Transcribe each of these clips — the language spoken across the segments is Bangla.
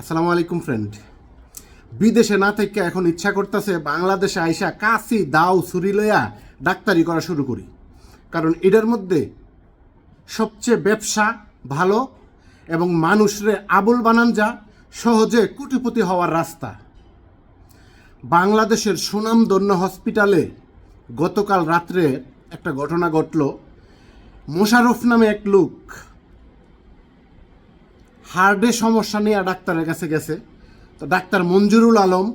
আসসালামু আলাইকুম ফ্রেন্ড বিদেশে না থেকে এখন ইচ্ছা করতেছে বাংলাদেশে আইসা কাশি, দাও, ছুরি লইয়া ডাক্তারি করা শুরু করি। কারণ এটার মধ্যে সবচেয়ে ব্যবসা ভালো এবং মানুষরে আবুল বানান যা, সহজে কুটিপতি হওয়ার রাস্তা। বাংলাদেশের সুনামধন্য হসপিটালে গতকাল রাত্রে একটা ঘটনা ঘটল। মোশারফ নামে এক লোক হার্টে সমস্যা নিয়ে ডাক্তারের কাছে গেছে। তো ডাক্তার মঞ্জুরুল আলম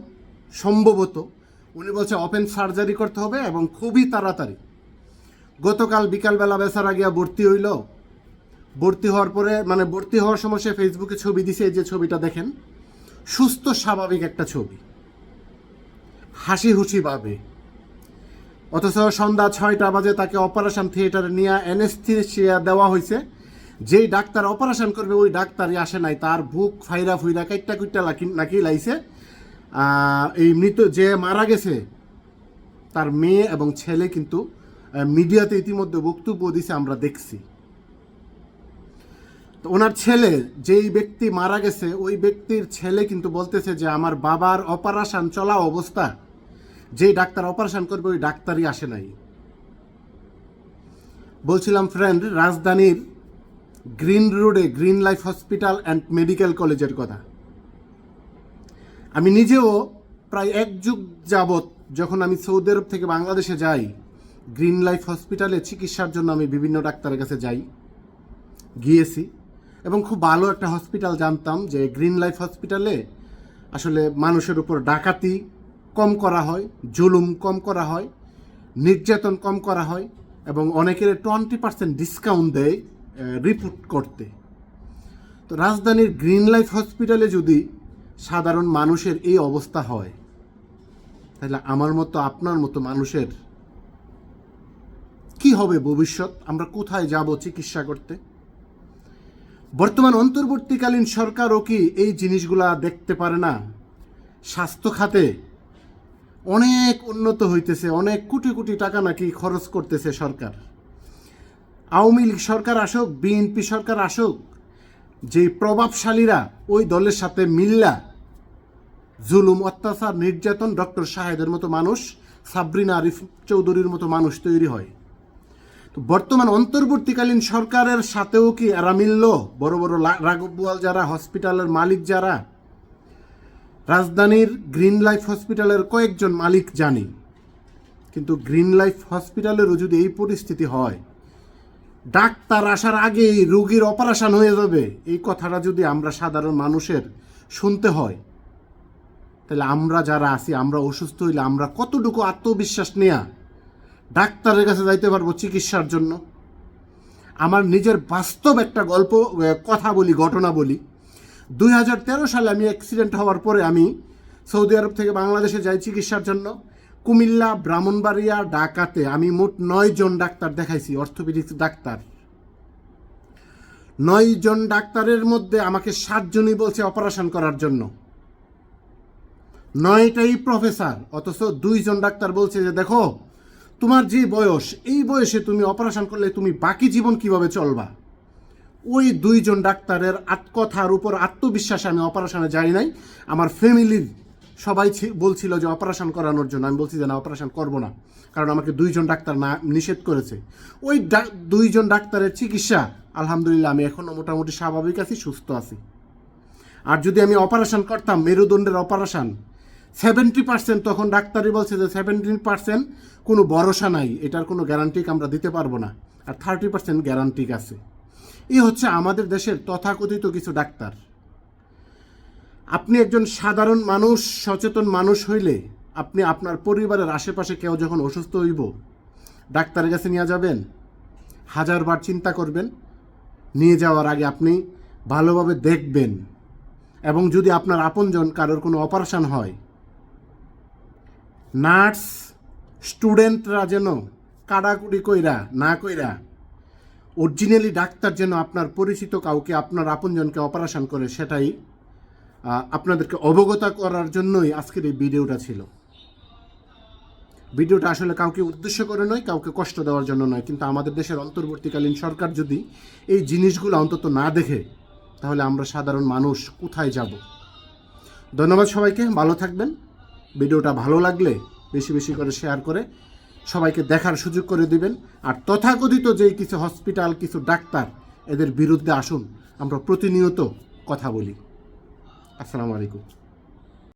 সম্ভবত, উনি বলছে ওপেন সার্জারি করতে হবে এবং খুবই তাড়াতাড়ি। গতকাল বিকালবেলা বেচারা গিয়া ভর্তি হইল। ভর্তি হওয়ার পরে মানে ভর্তি হওয়ার সময় সে ফেসবুকে ছবি দিছে, এই যে ছবিটা দেখেন। সুস্থ, স্বাভাবিক একটা ছবি। হাসি হুসি ভাবে অথচ সন্ধ্যা ছয়টা বাজে তাকে অপারেশন থিয়েটারে নিয়ে অ্যানেস্থিসিয়া দেওয়া হয়েছে যেই ডাক্তার অপারেশন করবে, ওই ডাক্তারই আসে নাই, তার বুক ফাইরা ফুইরা কাইটটা কুইটটা নাকি লাইছে। এই মৃত যে মারা গেছে, তার মেয়ে এবং ছেলে কিন্তু মিডিয়াতে ইতিমধ্যে বক্তব্য দিছে, আমরা দেখছি। তো ওনার ছেলে, যেই ব্যক্তি মারা গেছে, ওই ব্যক্তির ছেলে কিন্তু বলতেছে যে, আমার বাবার অপারেশন চলা অবস্থা, যেই ডাক্তার অপারেশন করবে, ওই ডাক্তারই আসে নাই। বলছিলাম, ফ্রেন্ড, রাজধানীর গ্রিন রোডে green life hospital and medical কলেজের কথা। আমি নিজেও প্রায় এক যুগ যাবৎ যখন আমি সৌদি আরব থেকে বাংলাদেশে যাই, গ্রিন লাইফ হসপিটালে চিকিৎসার জন্য আমি বিভিন্ন ডাক্তারের কাছে যাই, গিয়েছি এবং খুব ভালো একটা হসপিটাল জানতাম যে গ্রিন লাইফ হসপিটালে আসলে মানুষের উপর ডাকাতি কম করা হয়, জুলুম কম করা হয়, নির্যাতন কম করা হয় এবং অনেকের টোয়েন্টি পার্সেন্ট ডিসকাউন্ট দেয়। রিপোর্ট করতে। তো রাজধানীর গ্রিন লাইফ হসপিটালে যদি সাধারণ মানুষের এই অবস্থা হয়, তাহলে আমার মতো, আপনার মতো মানুষের কি হবে ভবিষ্যৎ? আমরা কোথায় যাব চিকিৎসা করতে? বর্তমান অন্তর্বর্তীকালীন সরকারও কি এই জিনিসগুলা দেখতে পারে না? স্বাস্থ্য খাতে অনেক উন্নত হইতেছে, অনেক কোটি কোটি টাকা নাকি খরচ করতেছে সরকার। আওয়ামী লীগ সরকার আসুক বিএনপি সরকার আসুক যে প্রভাবশালীরা ওই দলের সাথে মিল্লা, জুলুম, অত্যাচার, নির্যাতন ডক্টর শাহেদের মতো মানুষ, সাবরিনা, আরিফ চৌধুরীর মতো মানুষ তৈরি হয়। তো বর্তমান অন্তর্বর্তীকালীন সরকারের সাথেও কি এরা মিলল? বড় বড় লা- যারা, হসপিটালের মালিক যারা, রাজধানীর গ্রিন লাইফ হসপিটালের কয়েকজন মালিক জানি। কিন্তু গ্রিন লাইফ হসপিটালেরও যদি এই পরিস্থিতি হয় ডাক্তার আসার আগেই রুগীর অপারেশন হয়ে যাবে। এই কথাটা যদি আমরা সাধারণ মানুষের শুনতে হয়, তাহলে আমরা যারা আছি, আমরা অসুস্থ হইলে আমরা কতটুকু আত্মবিশ্বাস নেয়া ডাক্তারের কাছে যাইতে পারব চিকিৎসার জন্য? আমার নিজের বাস্তব একটা গল্প কথা বলি, ঘটনা বলি। দুই হাজার তেরো সালে আমি অ্যাক্সিডেন্ট হওয়ার পরে আমি সৌদি আরব থেকে বাংলাদেশে যাই চিকিৎসার জন্য। কুমিল্লা, ব্রাহ্মণবাড়িয়া, ঢাকাতে আমি মোট নয় জন ডাক্তার দেখাইছি, অর্থোপেডিক্স ডাক্তার। নয় জন ডাক্তারের মধ্যে আমাকে সাতজনই বলছে অপারেশন করার জন্য। নয়টাই প্রফেসর, অথচ দুইজন ডাক্তার বলছে যে, দেখো, তোমার যে বয়স, এই বয়সে তুমি অপারেশন করলে তুমি বাকি জীবন কীভাবে চলবা? ওই দুইজন ডাক্তারের আত্মকথার উপর আত্মবিশ্বাসে আমি অপারেশনে যাই নাই, আমার ফ্যামিলির সবাই বলছিল যে অপারেশন করানোর জন্য। আমি বলছি যে না, অপারেশন করব না। কারণ আমাকে দুইজন ডাক্তার না, নিষেধ করেছে। ওই দুইজন ডাক্তারের চিকিৎসা, আলহামদুলিল্লাহ আমি এখনও মোটামুটি স্বাভাবিক আছি, সুস্থ আছি। আর যদি আমি অপারেশন করতাম, মেরুদণ্ডের অপারেশন সেভেন্টি পার্সেন্ট তখন ডাক্তারই বলছে যে সেভেন্টি পার্সেন্ট কোনো ভরসা নাই। এটার কোনো গ্যারান্টি আমরা দিতে পারব না। আর থার্টি পার্সেন্ট গ্যারান্টি আছে। এই হচ্ছে আমাদের দেশের তথাকথিত কিছু ডাক্তার। আপনি একজন সাধারণ মানুষ, সচেতন মানুষ হইলে আপনি আপনার পরিবারের আশেপাশে কেউ যখন অসুস্থ হইব, ডাক্তারের কাছে নিয়ে যাবেন, হাজারবার চিন্তা করবেন, নিয়ে যাওয়ার আগে আপনি ভালোভাবে দেখবেন। এবং যদি আপনার আপনজন কারোর কোনো অপারেশন হয়, নার্স, স্টুডেন্টরা যেন কাড়াকুড়ি কইরা, না কইরা, অরিজিনালি ডাক্তার যেন আপনার পরিচিত কাউকে, আপনার আপনজনকে অপারেশন করে, সেটাই আপনাদেরকে অবগত করার জন্যই আজকের এই ভিডিওটা ছিল। ভিডিওটা আসলে কাউকে উদ্দেশ্য করে নয়, কাউকে কষ্ট দেওয়ার জন্য নয়, কিন্তু আমাদের দেশের অন্তর্বর্তীকালীন সরকার যদি এই জিনিসগুলো অন্তত না দেখে, তাহলে আমরা সাধারণ মানুষ কোথায় যাব? ধন্যবাদ সবাইকে, ভালো থাকবেন। ভিডিওটা ভালো লাগলে বেশি বেশি করে শেয়ার করে সবাইকে দেখার সুযোগ করে দিবেন। আর তথাকথিত যেই কিছু হসপিটাল, কিছু ডাক্তার এদের বিরুদ্ধে আসুন, আমরা প্রতিনিয়ত কথা বলি। আসসালামু আলাইকুম।